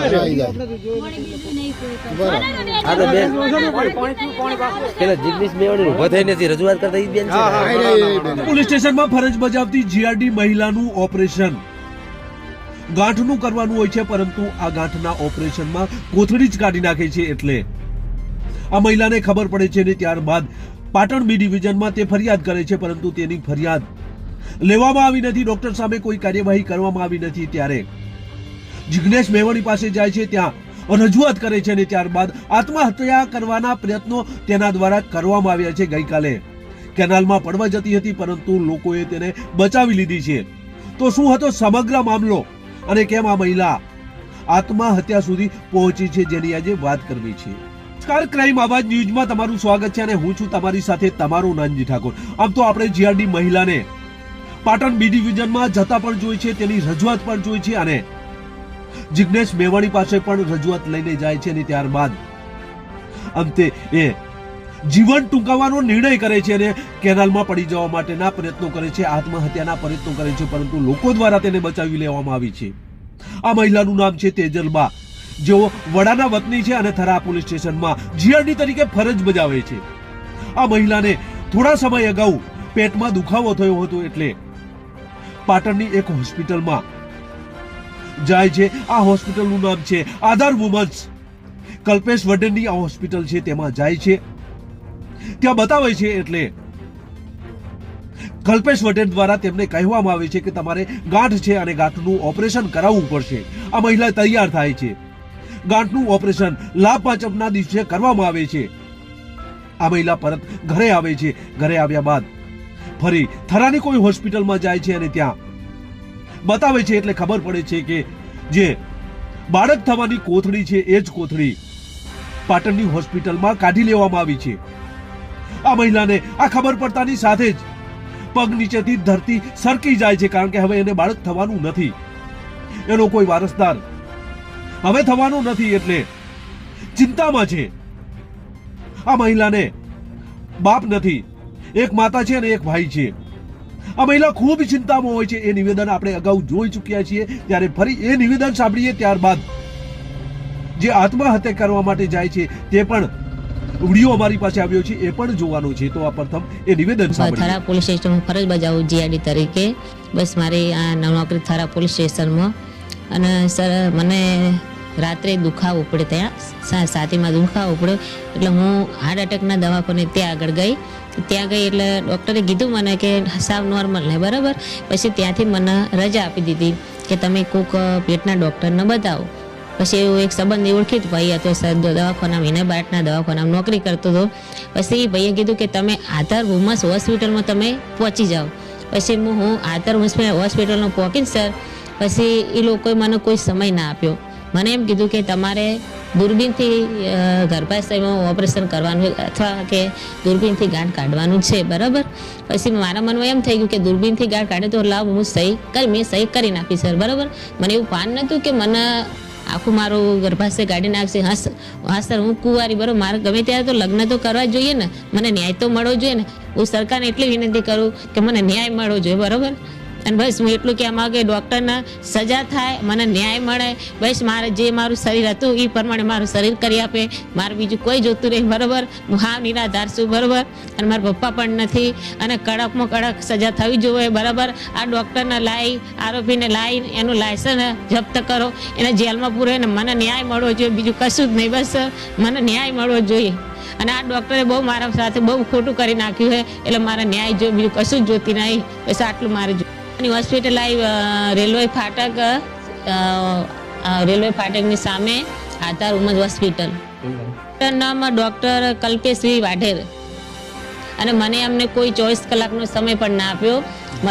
આવી જાય. આ તો બેન પેલા જિગ્નેશ મેવાણી ઊભા થઈને જે રજૂઆત કરતા ઈ બેન છે. આ રહી, એ બેન. પોલીસ સ્ટેશનમાં ફરજ બજાવતી જીઆરડી મહિલાનું ઓપરેશન. ગાંઠનું કરવાનું હોય છે પરંતુ આ ગાંઠના ઓપરેશનમાં કોથળી જ કાઢી નાખે છે એટલે. આ મહિલાને ખબર પડે છે ને ત્યારબાદ પાટણ બી ડિવિઝનમાં તે ફરિયાદ કરે છે પરંતુ તેની ફરિયાદ લેવામાં આવી નથી. ડોક્ટર સામે કોઈ કાર્યવાહી કરવામાં આવી નથી ત્યારે. જિગ્નેશ મેવાણી પાસે જાય છે ત્યાં રજૂઆત કરે છે અને ત્યારબાદ આત્મહત્યા કરવાના પ્રયત્નો તેના દ્વારા કરવામાં આવ્યા છે ગઈકાલે. કેનાલમાં પડવા જતી હતી, પરંતુ લોકોએ તેને બચાવી લીધી છે. તો શું હતો સમગ્ર મામલો અને કેમ આ મહિલા આત્મહત્યા સુધી પહોંચી છે જેની આજે વાત કરવી છે? નમસ્કાર ક્રાઇમ આવાજ ન્યૂઝમાં તમારું સ્વાગત છે અને હું છું તમારી સાથે તમારો નાનજી ઠાકોર. આમ તો આપણે જીઆરડી મહિલાને પાટણ બી ડિવિઝનમાં જતા પણ જોઈ છે, તેની રજૂઆત પણ જોઈ છે અને જિગ્નેશ મેવાણી પાસે પણ રજૂઆત લઈને જાય છે અને ત્યારબાદ અંતે એ જીવન ટૂંકાવવાનો નિર્ણય કરે છે અને કેનાલમાં પડી જવા માટેના પ્રયત્નો કરે છે, આત્મહત્યાના પ્રયત્નો કરે છે, પરંતુ લોકો દ્વારા તેને બચાવી લેવામાં આવી છે. આ મહિલાનું નામ છે તેજલબા. જેઓ વડાના વતની છે અને થરા પોલીસ સ્ટેશનમાં જીઆરડી તરીકે ફરજ બજાવે છે. આ મહિલાને થોડા સમય અગાઉ પેટમાં દુખાવો થયો હતો એટલે પાટણની એક હોસ્પિટલમાં જાય છે. આ હોસ્પિટલનું નામ છે આધાર વુમન્સ. કલ્પેશ વડનની આ હોસ્પિટલ છે, તેમાં જાય છે. ત્યાં બતાવે છે એટલે કલ્પેશ વટેલ દ્વારા તેમને કહેવામાં આવે છે કે તમારે ગાંઠ છે અને ગાંઠનું ઓપરેશન કરાવવું પડશે. આ મહિલા તૈયાર થાય છે. ગાંઠનું ઓપરેશન લાભ પાંચમના દિવસે કરવામાં આવે છે. આ મહિલા પરત ઘરે આવે છે. ઘરે આવ્યા બાદ ફરી થરાની કોઈ હોસ્પિટલમાં જાય છે અને ત્યાં બતાવે છે એટલે ખબર પડે છે કે જે બાળક થવાની કોથળી છે, એ જ કોથળી પાટણની હોસ્પિટલમાં કાઢી લેવામાં આવી છે. આ મહિલાને આ ખબર પડતાની સાથે જ પગ નીચેથી ધરતી સરકી જાય છે, કારણ કે હવે એને બાળક થવાનું નથી. એનો કોઈ વારસદાર હવે થવાનું નથી એટલે ચિંતામાં છે. આ મહિલાને બાપ નથી, એક માતા છે અને એક ભાઈ છે. આ મહિલા ખૂબ ચિંતામાં હોય છે. એ નિવેદન આપણે અગાઉ જોઈ ચૂક્યા છીએ. ત્યારે ફરી એ નિવેદન સાંભળીએ ત્યારબાદ જે આત્મહત્યા કરવા માટે જાય છે તે પણ વીડિયો અમારી પાસે આવ્યો છે. એ પણ જોવાનો છે. તો આ પ્રથમ એ નિવેદન સાંભળીએ. થરા પોલીસ સ્ટેશન ફરજ બજાવું જીઆઈડી તરીકે. બસ મારી આ નોકરી થરા પોલીસ સ્ટેશનમાં. અને સર મને રાત્રે દુખાવો પડે ત્યાં, સા- છાતીમાં દુખાવો પડ્યો. એટલે હું હાર્ટ એટેકના દવાખાને ત્યાં આગળ ગઈ. ત્યાં ગઈ એટલે ડૉક્ટરે કીધું મને કે સાવ નોર્મલ ને બરાબર? પછી ત્યાંથી મને રજા આપી દીધી કે તમે કોઈક પેટના ડૉક્ટરને બતાવો. પછી એવું એક સંબંધી ઓળખીત ભાઈ હતો સર દવાખાનામાં એને બાટના દવાખાનામાં નોકરી કરતો હતો. પછી એ ભાઈએ કીધું કે તમે આધાર વુમન્સ હોસ્પિટલમાં તમે પહોંચી જાઓ. પછી હું હું આધાર હોસ્પિટલમાં પહોંચીને સર. પછી એ લોકોએ મને કોઈ સમય ના આપ્યો. મને એમ કીધું કે તમારે દૂરબીનથી ગર્ભાશયમાં ઓપરેશન કરવાનું અથવા કે દૂરબીનથી ગાંઠ કાઢવાનું છે, બરાબર? પછી મારા મનમાં એમ થઈ ગયું કે દૂરબીનથી ગાંઠ કાઢે તો લાવ, હું સહી કરી, મેં સહી કરી નાખી, સર, બરાબર? મને એવું ભાન નહોતું કે મને આખું મારું ગર્ભાશય કાઢી નાખશે. હા હા, સર, હું કુંવારી, બરાબર? મારે ગમે ત્યારે તો લગ્ન તો કરવા જોઈએ ને. મને ન્યાય તો મળવો જોઈએ ને. હું સરકારને એટલી વિનંતી કરું કે મને ન્યાય મળવો જોઈએ, બરાબર? અને બસ હું એટલું કહેવા માગે ડૉક્ટરને સજા થાય, મને ન્યાય મળે. બસ મારે જે મારું શરીર હતું એ પ્રમાણે મારું શરીર કરી આપે. મારે બીજું કોઈ જોતું નહીં, બરાબર? હું હાવ નિરાધાર છું, બરાબર? અને મારા પપ્પા પણ નથી. અને કડકમાં કડક સજા થવી જોઈએ, બરાબર? આ ડૉક્ટરને લાવી આરોપીને લાવી એનું લાયસન્સ જપ્ત કરો. એને જેલમાં પૂરે ને મને ન્યાય મળવો જોઈએ, બીજું કશું જ નહીં, બસ. મને ન્યાય મળવો જોઈએ. અને આ ડૉક્ટરે બહુ મારા સાથે બહુ ખોટું કરી નાખ્યું છે. એટલે મારે ન્યાય જો બીજું કશું જ જોતી નહીં. બસ આટલું મારે જોઈએ હોસ્પિટલ આવી રેલવે ફાટક રેલવે ફાટકની સામે આધાર ઉમદ હોસ્પિટલ. નામ ડૉક્ટર કલ્પેશવી વાઢેર. અને મને અમને કોઈ ચોવીસ કલાકનો સમય પણ ના આપ્યો.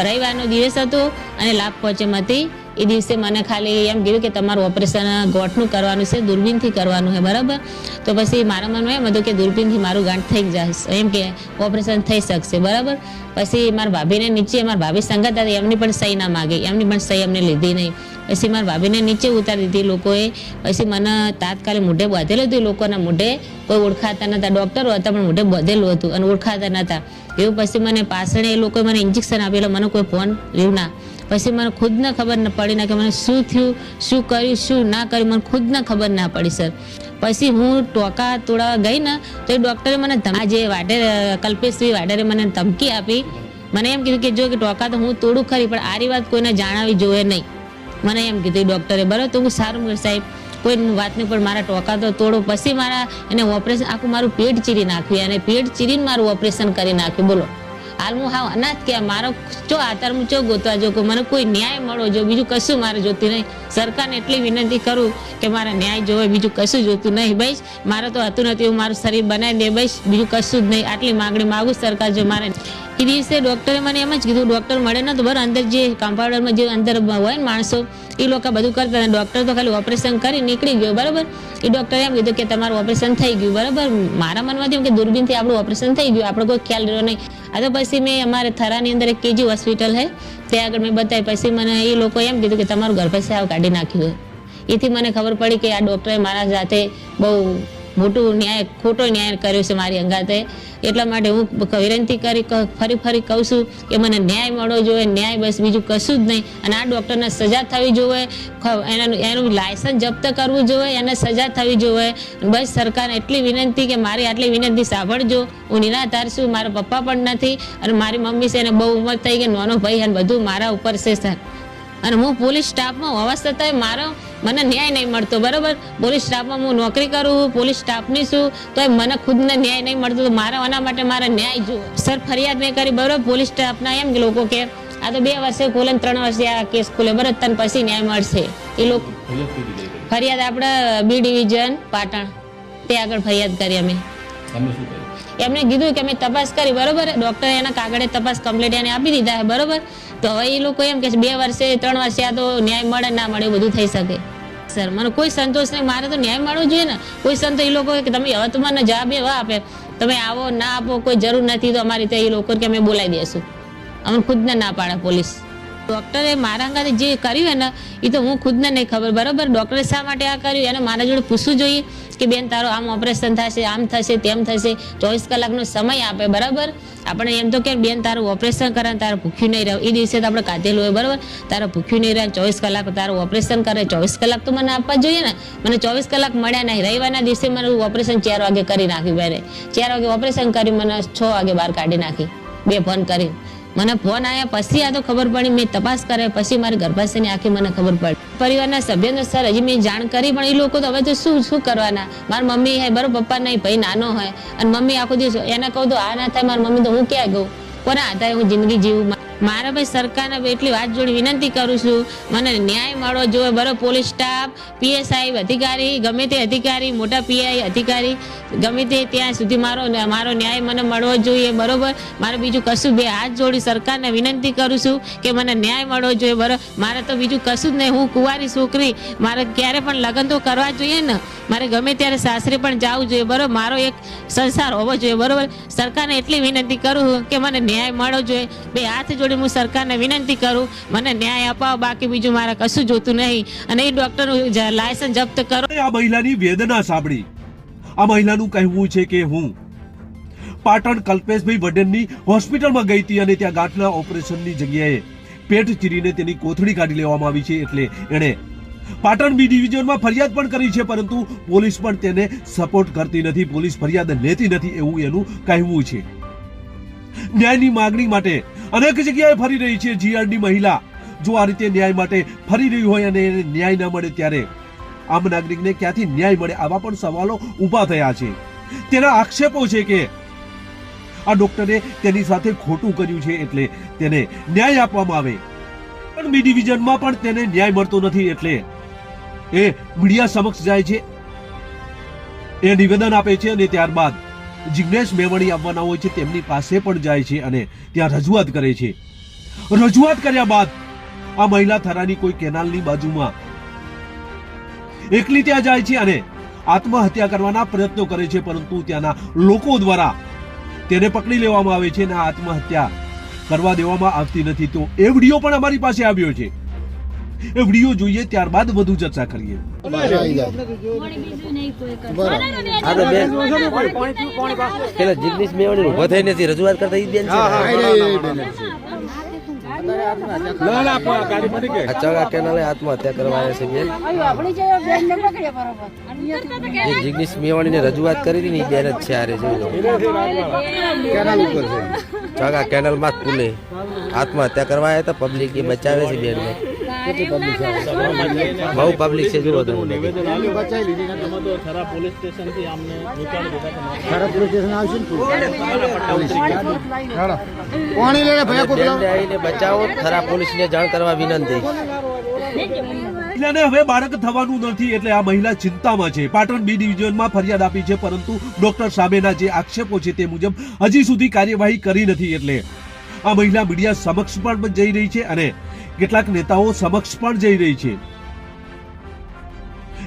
રવિવારનો દિવસ હતો અને લાભ પહોંચે હતી. એ દિવસે મને ખાલી એમ કીધું કે તમારું ઓપરેશન ગોઠનું કરવાનું છે, દૂરબીનથી કરવાનું છે, બરાબર? તો પછી મારા મનમાં એમ હતું કે દૂરબીનથી મારું ગાંઠ થઈ જશે. એમ કે ઓપરેશન થઈ શકશે, બરાબર? પછી મારા ભાભીને નીચે, મારા ભાભી સંગત હતી, એમની પણ સહી ના માગી. એમની પણ સહી અમને લીધી નહીં. પછી મારા ભાભીને નીચે ઉતારી દીધી લોકોએ. પછી મને તાત્કાલિક મોઢે બાંધેલું હતું લોકોના મોઢે. કોઈ ઓળખાતા નહોતા. ડૉક્ટરો હતા, પણ મોઢે બાંધેલું હતું અને ઓળખાતા નહોતા. એવું પછી મને પાછળ એ લોકોએ મને ઇન્જેક્શન આપેલું. મને કોઈ ફોન રહ્યું ના. પછી મને ખુદને ખબર ન પડી ના કે મને શું થયું, શું કર્યું, શું ના કર્યું, મને ખુદને ખબર ના પડી સર પછી હું ટોકા તોડાવા ગઈ ને, તો એ ડૉક્ટરે મને આજે વાડેર કલ્પેશભાઈ વાડેરે મને ધમકી આપી. મને એમ કીધું કે જો કે ટોકા તો હું તોડું ખરી, પણ આરી વાત કોઈને જાણાવી જોઈએ નહીં. મને એમ કીધું ડૉક્ટરે બરાબર, તો હું સારું સાહેબ. કોઈ વાત નહીં, પણ મારા ટોકા તો તોડો. પછી મારા, એને ઓપરેશન આખું મારું પેટ ચીરી નાખ્યું અને પેટ ચીરીને મારું ઓપરેશન કરી નાખ્યું. બોલો. હાલ હું હાવ અનાજ કે મારો ચો આધાર હું ચો ગોતવા જો કે મને કોઈ ન્યાય મળો જો, બીજું કશું મારે જોતું નહીં. સરકારને એટલી વિનંતી કરું કે મારે ન્યાય જોવે, બીજું કશું જોતું નહીં. ભાઈ મારે તો હતું નથી, હું મારું શરીર બનાવી દે ભાઈ બીજું કશું જ નહીં. આટલી માગણી માગું સરકાર જો મારે એ દિવસે ડૉક્ટરે મને એમ જ કીધું ડૉક્ટર મળે ને તો બરાબર અંદર જે કમ્પાઉન્ડરમાં જે અંદર હોય ને માણસો, એ લોકો બધું કરતા ડૉક્ટર તો ખાલી ઓપરેશન કરી નીકળી ગયો, બરાબર? એ ડૉક્ટરે એમ કીધું કે તમારું ઓપરેશન થઈ ગયું, બરાબર? મારા મનમાંથી એમ કે દૂરબીનથી આપણું ઓપરેશન થઈ ગયું, આપણે કોઈ ખ્યાલ રહ્યો નહીં. આ તો પછી મેં અમારે થરાની અંદર એક કેજી હોસ્પિટલ છે ત્યાં આગળ મેં બતાવી. પછી મને એ લોકો એમ કીધું કે તમારું ગર્ભાશય કાઢી નાખ્યું એથી મને ખબર પડી કે આ ડૉક્ટરે મારા સાથે બહુ મોટું ન્યાય, ખોટો ન્યાય કર્યો છે મારી અંગાતે. એટલા માટે હું વિનંતી કરી ફરી ફરી કહું છું કે મને ન્યાય મળવો જોઈએ, ન્યાય બસ બીજું કશું જ નહીં. અને આ ડૉક્ટરને સજા થવી જોઈએ એનું એનું લાયસન્સ જપ્ત કરવું જોઈએ, એને સજા થવી જોઈએ. બસ સરકારને એટલી વિનંતી કે મારી આટલી વિનંતી સાંભળજો. હું નિરાધાર છું, મારા પપ્પા પણ નથી અને મારી મમ્મી છે એને બહુ ઉંમર થઈ ગઈ, નાનો ભાઈ અને બધું મારા ઉપર છે, સર. અને હું પોલીસ સ્ટાફમાં હોવા છતાંય મારો મને ન્યાય નહીં મળતો બરાબર? પોલીસ સ્ટાફમાં હું નોકરી કરું પોલીસ સ્ટાફની છું તો મને ખુદને ન્યાય નહીં મળતો તો મારા આના માટે મારે ન્યાય જો સર ફરિયાદ મેં કરી બરાબર? પોલીસ સ્ટાફના એમ લોકો કે આ તો બે વર્ષે ખોલે ત્રણ વર્ષે આ કેસ ખોલે બરાબર? તને પછી ન્યાય મળશે. એ લોકો ફરિયાદ આપણે બી ડિવિઝન પાટણ. તે આગળ ફરિયાદ કરી અમે. એમને કીધું કે અમે તપાસ કરી બરોબર? ડોક્ટરે એના કાગળે તપાસ કમ્પ્લીટ એને આપી દીધા છે બરોબર? તો હવે એ લોકો એમ કે બે વર્ષે ત્રણ વર્ષે આ તો ન્યાય મળે, ના મળે એવું બધું થઈ શકે. સર, મને કોઈ સંતોષ નહીં, મારે તો ન્યાય મળવો જોઈએ ને. કોઈ સંતો એ લોકો કે તમે હવે તો જવાબ એવા આપે, તમે આવો, ના આપો, કોઈ જરૂર નથી, તો અમારી ત્યાં એ લોકો કે અમે બોલાવી દઈશું અમને ખુદને ના પાડે પોલીસ. ડૉક્ટરે મારા અંગાથી જે કર્યું ને એ તો હું ખુદને નહીં ખબર. બરાબર? ડૉક્ટરે શા માટે આ કર્યું? એને મારા જોડે પૂછવું જોઈએ કે બેન, તારો આમ ઓપરેશન થશે, આમ થશે, તેમ થશે, ચોવીસ કલાકનો સમય આપે, બરાબર? આપણે એમ તો કે બેન, તારું ઓપરેશન કરે તારે ભૂખ્યું નહીં રહે. એ દિવસે તો આપણે કાઢેલું હોય, બરાબર? તારે ભૂખ્યું નહીં રહે, ચોવીસ કલાક તારું ઓપરેશન કરે. ચોવીસ કલાક તો મને આપવા જોઈએ ને. મને ચોવીસ કલાક મળ્યા નહીં. રવિવારના દિવસે મને ઓપરેશન ચાર વાગે કરી નાખ્યું બેને. ચાર વાગે ઓપરેશન કરી મને છ વાગે બહાર કાઢી નાખી. બે ફોન કરી મને ફોન આવ્યા પછી આ તો ખબર પડી, મેં તપાસ કરે, પછી મારી ગર્ભાશયની આખી મને ખબર પડી. પરિવારના સભ્યોને સર, હજી મેં જાણ કરી, પણ એ લોકો તો હવે તો શું શું કરવાના? મારી મમ્મી હે બરોબર પપ્પા નહીં, ભાઈ નાનો હોય. અને મમ્મી આખો દિવસ એને કહું તો આ ના થાય, મારી મમ્મી તો હું ક્યાં ગઉં? કોના આધારે હું જિંદગી જીવું? મારા ભાઈ સરકારને એટલી વાત જોડી વિનંતી કરું છું. મને ન્યાય મળવો જોઈએ. બરોબર પોલીસ સ્ટાફ, પીએસઆઈ અધિકારી, ગમે તે અધિકારી, મોટા પીઆઈ અધિકારી, ગમે તે ત્યાં સુધી મારો મારો ન્યાય મને મળવો જોઈએ. બરોબર? મારે બીજું કશું બે હાથ જોડી સરકારને વિનંતી કરું છું કે મને ન્યાય મળવો જોઈએ. બરોબર મારે તો બીજું કશું જ નહીં. હું કુંવારી છોકરી. મારે ક્યારે પણ લગ્ન તો કરવા જોઈએ ને. મારે ગમે ત્યારે સાસરે પણ જવું જોઈએ. બરોબર મારો એક સંસાર હોવો જોઈએ. બરોબર? સરકારને એટલી વિનંતી કરું કે મને ન્યાય મળવો જોઈએ. બે હાથ જોડી હું સરકારને વિનંતી કરું, મને ન્યાય અપાવો, બાકી બીજું મારે કશું જોતું નહીં. અને એ ડોક્ટરનું લાયસન્સ જપ્ત કરો. આ મહિલાની વેદના સાંભળી. આ મહિલાનું કહેવું છે કે હું પાટણ કલ્પેશભાઈ વડનની હોસ્પિટલમાં ગઈ હતી અને ત્યાં ગાંઠના ઓપરેશનની જગ્યાએ પેટ ચીરીને તેની કોથળી કાઢી લેવામાં આવી છે એટલે એણે પાટણ બી ડિવિઝનમાં ફરિયાદ પણ કરી છે, પરંતુ પોલીસ પણ તેને સપોર્ટ કરતી નથી, પોલીસ ફરિયાદ લેતી નથી એવું એનું કહેવું છે. ન્યાયની માગણી માટે અનેક જગ્યાએ ફરી રહી છે જીઆરડી મહિલા. જો આ રીતે ન્યાય માટે ફરી રહી હોય અને એને ન્યાય ના મળે ત્યારે આમ નાગરિકને ક્યાંથી ન્યાય મળે આવા પણ સવાલો ઊભા થયા છે. તેના આક્ષેપો છે કે આ ડોક્ટરે તેની સાથે ખોટું કર્યું છે એટલે તેને ન્યાય આપવામાં આવે. પણ બી ડિવિઝનમાં પણ તેને ન્યાય મળતો નથી એટલે એ મીડિયા સમક્ષ જાય છે. એ નિવેદન આપે છે અને ત્યારબાદ જિગ્નેશ મેવાણી આવવાના હોય છે, તેમની પાસે પણ જાય છે અને ત્યાં રજૂઆત કરે છે. રજૂઆત કર્યા બાદ આ મહિલા થરાની કોઈ કેનાલની બાજુમાં એકલી ત્યાં જાય છે અને આત્મહત્યા કરવાના પ્રયત્નો કરે છે, પરંતુ ત્યાંના લોકો દ્વારા તેને પકડી લેવામાં આવે છે અને આત્મહત્યા કરવા દેવામાં આવતી નથી. તો એ વીડિયો પણ અમારી પાસે આવ્યો છે. વીડિયો જોઈએ ત્યારબાદ વધુ ચર્ચા કરીએ. આ તો બેન પેલા જિગ્નેશ મેવાણી ઊભા થઈને નથી રજૂઆત કરતા ઈ બેન છે. આ કેનાલે આત્મહત્યા કરવા આવ્યા છે બેન. જે જિગ્નેશ મેવાણીને રજૂઆત કરી હતી ને ઈ બેન જ છે આરે જોઈ ચગા કેનાલમાં જ પુલે. આત્મહત્યા કરવા આવ્યા હતા પબ્લિક એ બચાવે છે બેન બહુ પબ્લિક છે જુઓ તમે પાણી લઈને ભયા કોટલા બેનને આવીને બચાવો થરા પોલીસને જાણ કરવા વિનંતી મહિલાને હવે બાળક થવાનું નથી એટલે આ મહિલા ચિંતામાં છે પાટણ બી ડિવિઝનમાં ફરિયાદ આપી છે પરંતુ ડોક્ટર સામેના જે આક્ષેપો છે તે મુજબ હજી સુધી કાર્યવાહી કરી નથી એટલે આ મહિલા મીડિયા સમક્ષ પણ જઈ રહી છે અને કેટલાક નેતાઓ સમક્ષ પણ જઈ રહી છે.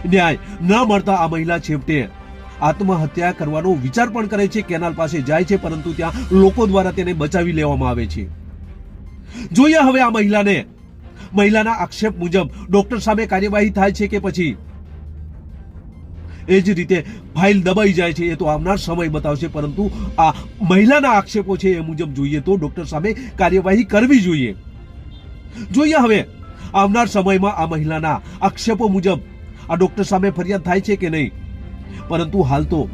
ન્યાય, ન મળતા આ મહિલા છેવટે આત્મહત્યા કરવાનો વિચાર પણ કરે છે, કેનાલ પાસે જાય છે, પરંતુ ત્યાં લોકો દ્વારા તેને બચાવી લેવામાં આવે છે. જોઈએ હવે આ મહિલાને. મહિલાના આક્ષેપ મુજબ ડોક્ટર સામે કાર્યવાહી થાય છે કે પછી? એ જ રીતે ફાઇલ દબાઈ જાય છે, એ તો આવનાર સમય બતાવશે, પરંતુ આ મહિલાના આક્ષેપો છે, એ મુજબ જોઈએ તો ડોક્ટર સામે કાર્યવાહી કરવી જોઈએ. જોઈએ હવે. આવનાર સમયમાં આ મહિલાના આક્ષેપો મુજબ આ ડોક્ટર સામે ફરિયાદ થાય છે કે નહીં? પરંતુ હાલ તો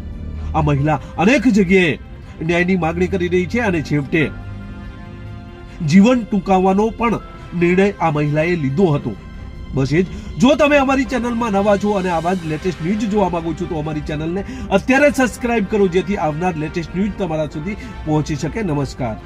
આ મહિલા અનેક જગ્યાએ ન્યાયની માગણી કરી રહી છે અને છેવટે જીવન ટૂંકાવવાનો પણ નિર્ણય આ મહિલાએ લીધો હતો. બસ એ જ. જો તમે અમારી ચેનલમાં નવા છો અને આવા જ લેટેસ્ટ ન્યૂઝ જોવા માંગો છો તો અમારી ચેનલને અત્યારે સબસ્ક્રાઇબ કરો જેથી આવનાર લેટેસ્ટ ન્યૂઝ તમારા સુધી પહોંચી શકે. નમસ્કાર.